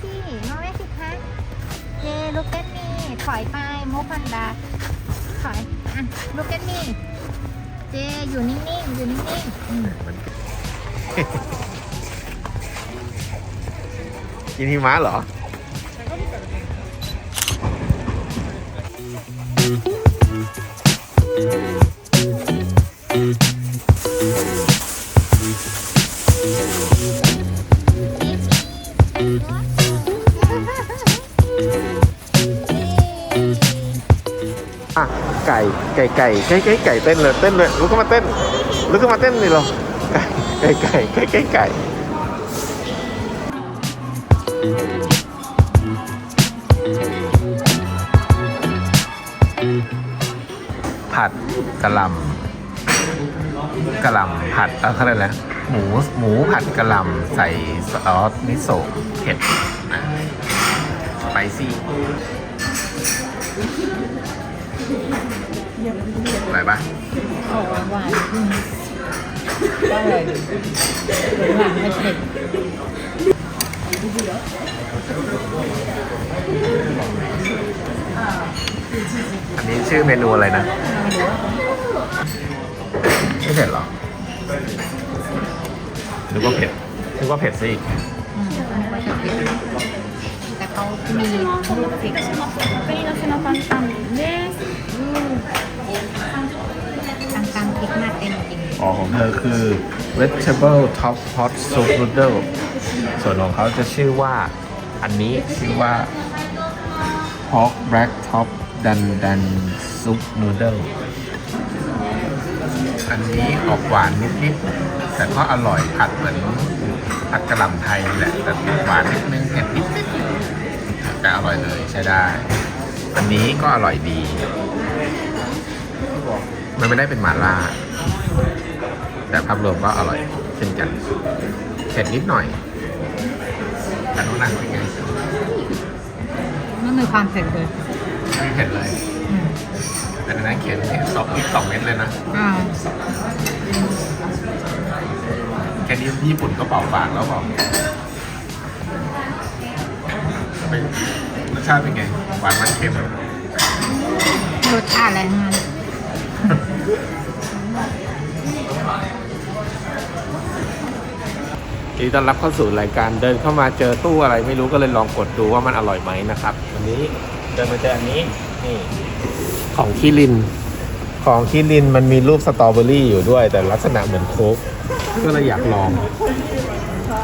สิมองแม่สิคะเย่ลูกเก็ตมีถอยไปโมพันดาถอยอะลูกเก็ตมีเจอยู่นิ่งๆอยู่นิ่งๆอืมกินหิมะเหรอ อะไก่ไก่ไก่ไก่ไก่ไก่เต้นเลยเต้นเลยลุกขึ้นมาเต้นลุกขึ้นมาเต้นเลยเหรอไก่ไก่ไก่ไก่ไก่ผัดกะหล่ำกะหล่ำผัดเออเขาเรียกอะไรนะหมูหมูผัดกะหล่ำใส่ซอสมิโซะเผ็ด ปะออกหวานหวานๆอืมก็เลยหวานไม่เผ็ดอันนี้ชื่อเมนูอะไรนะ ไม่เผ็ดหรอนึกว่าเผ็ดนึกว่าเผ็ดซะอีก อืมก็นึกว่าจะเผ็ดแต่เขามีลูกพริก ペリノスのパンタンです。 ตามๆพริกมาเต็มจริง อ๋อของเธอคือ vegetable top hot soup noodle ส่วนของเขาจะชื่อว่าอันนี้ชื่อว่า pork black top dan dan soup noodle อันนี้ออกหวานนิดๆ แต่ก็อร่อยผัดเหมือนผัดกระหล่ำไทยนี่แหละ แต่หวานนิดนึงเผ็ดนิดๆแต่อ ด ร่อยเลยใช้ได้ อันนี้ก็อร่อยดี มันไม่ได้เป็นหมาล่า แต่ภาพรวมก็อร่อยเช่นกันเผ็ดนิดหน่อยแต่น้องนังเป็นไงไม่มีความเผ็ดเลยไม่เผ็ดเลยอืมแต่ในนั้นเขียนเห็นสองนิดสองเม็ดเลยนะอ้าวแค่นี้ญี่ปุ่นก็เป่าปากแล้วบอกเป็นรส ชาติเป็นไง หวานมันเค็มรสชาติอะไรทั้งนั้นยินดีต้อนรับเข้าสู่รายการเดินเข้ามาเจอตู้อะไรไม่รู้ก็เลยลองกดดูว่ามันอร่อยไหมนะครับวันนี้เดินมาเจออันนี้นี่ของคิริน ของคิรินมันมีรูปสตรอเบอรี่อยู่ด้วย แต่ลักษณะเหมือนโค้กก็เลยอยากลอง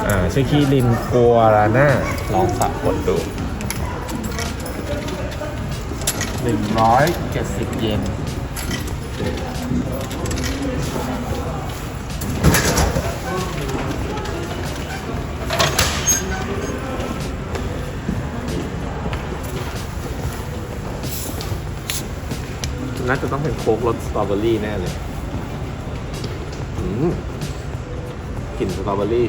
อ่าชื่อคิรินกัวราน่าลองสับกดดู หนึ่งร้อยเจ็ดสิบเยนน่าจะต้องเป็นโค้กรสสตรอเบอรี่แน่เลยกลิ่นสตรอเบอรี่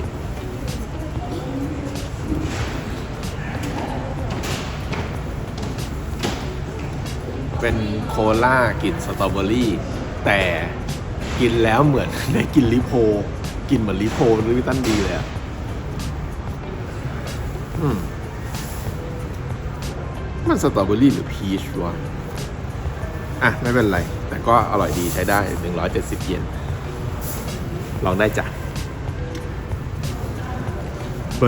เป็นโคลากลิ่นสตรอเบอรี่แต่กินแล้วเหมือนได้กินลิโพกินเหมือนลิโพหรือวิตันดีเลยอะอืมมันสตรอเบอรี่หรือพีชวะอะ ไม่เป็นไร แต่ก็อร่อยดีใช้ได้ 170 เยนลองได้จ้ะ ไป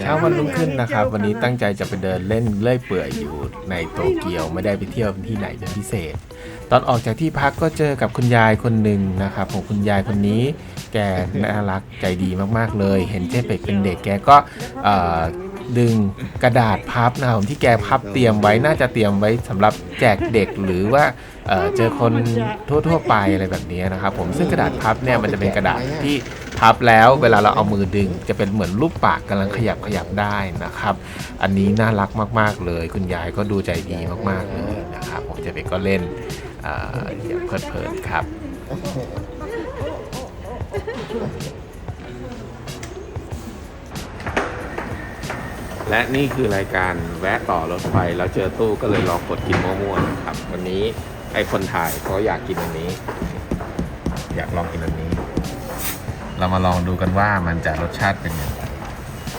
เช้าวันรุ่งขึ้นนะครับ วันนี้ตั้งใจจะไปเดินเล่นเลื่อยเปื่อยอยู่ในโตเกียวไม่ได้ไปเที่ยวที่ไหนเป็นพิเศษ ตอนออกจากที่พักก็เจอกับคุณยายคนหนึ่งนะครับของคุณยายคนนี้ แกน่ารักใจดีมากๆเลย เห็นเจ๊เป็กเป็นเด็กแกก็เอ่อ ดึงกระดาษพับนะครับที่แกพับเตรียมไว้น่าจะเตรียมไว้สำหรับแจกเด็กหรือว่าเเจอคนทั่วๆไปอะไรแบบนี้นะครับผมซึ่งกระดาษพับเนี่ยมันจะเป็นกระดาษที่พับแล้วเวลาเราเอามือดึง จะเป็นเหมือนรูปปากกำลังขยับขยับได้นะครับ อันนี้น่ารักมากๆเลย คุณยายก็ดูใจดีมากๆเลยนะครับผมจะเป็นก็เล่นเพลิดเพลินครับ และนี่คือรายการแวะต่อรถไฟแล้วเจอตู้ก็เลยลองกดกินมั่วๆนะครับ วันนี้ไอคนถ่ายเขาอยากกินอันนี้ อยากลองกินอันนี้ เรามาลองดูกันว่ามันจะรสชาติเป็นยังไง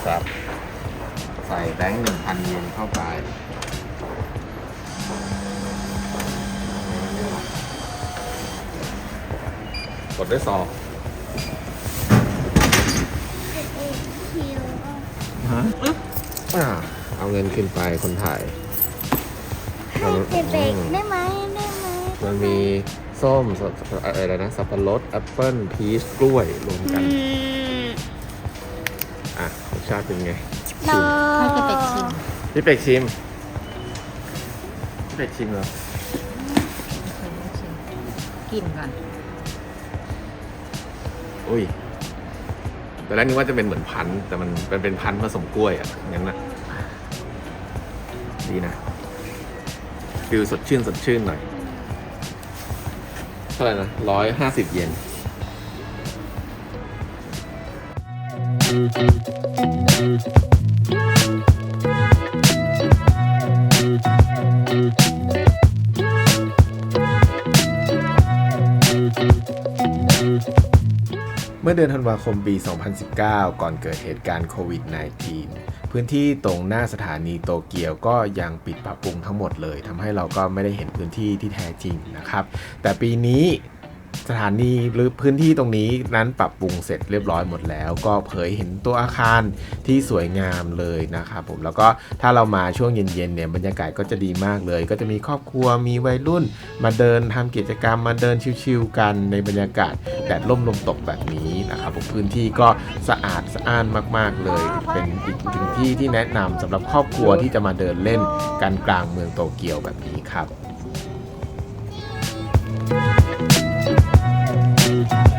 ครับ ใส่แบงค์หนึ่งพันเยนเข้าไปกดด้วยซองฮะ อ่าเอาเงินขึ้นไปคนถ่ายให้เด็กๆได้ไหมได้ไหมมันมีส้มสอะไรนะสับปะรดแอปเปิ้ลพีชกล้วยรวมกัน อะรสชาติเป็นไงรอให้เจเป็ดชิมพี่เป็กชิมพี่เป็กชิมเหรอชิมกินก่อนอุ้ย แต่แรกนึกว่าจะเป็นเหมือนพันธุ์แต่มันเป็นเป็นพันธุ์ผสมกล้วยอะงั้นนะดีนะฟิลสดชื่นสดชื่นหน่อยเท่าไหร่นะร้อยห้าสิบเยน เมื่อเดือนธันวาคมปี 2019 ก่อนเกิดเหตุการณ์โควิด -19 พื้นที่ตรงหน้าสถานีโตเกียวก็ยังปิดปรับปรุงทั้งหมดเลยทำให้เราก็ไม่ได้เห็นพื้นที่ที่แท้จริงนะครับ แต่ปีนี้ สถานีหรือพื้นที่ตรงนี้นั้นปรับปรุงเสร็จเรียบร้อยหมดแล้ว ก็เผยเห็นตัวอาคารที่สวยงามเลยนะครับผมแล้วก็ถ้าเรามาช่วงเย็นๆเนี่ยบรรยากาศก็จะดีมากเลย ก็จะมีครอบครัวมีวัยรุ่น มาเดินทำกิจกรรมมาเดินชิวๆกันในบรรยากาศแดดร่มลมตกแบบนี้นะครับผมพื้นที่ก็สะอาดสะอ้านมาก ๆเลย เป็นอีกหนึ่งที่ที่แนะนำสำหรับครอบครัวที่จะมาเดินเล่นกันกลางเมืองโตเกียวแบบนี้ครับ เ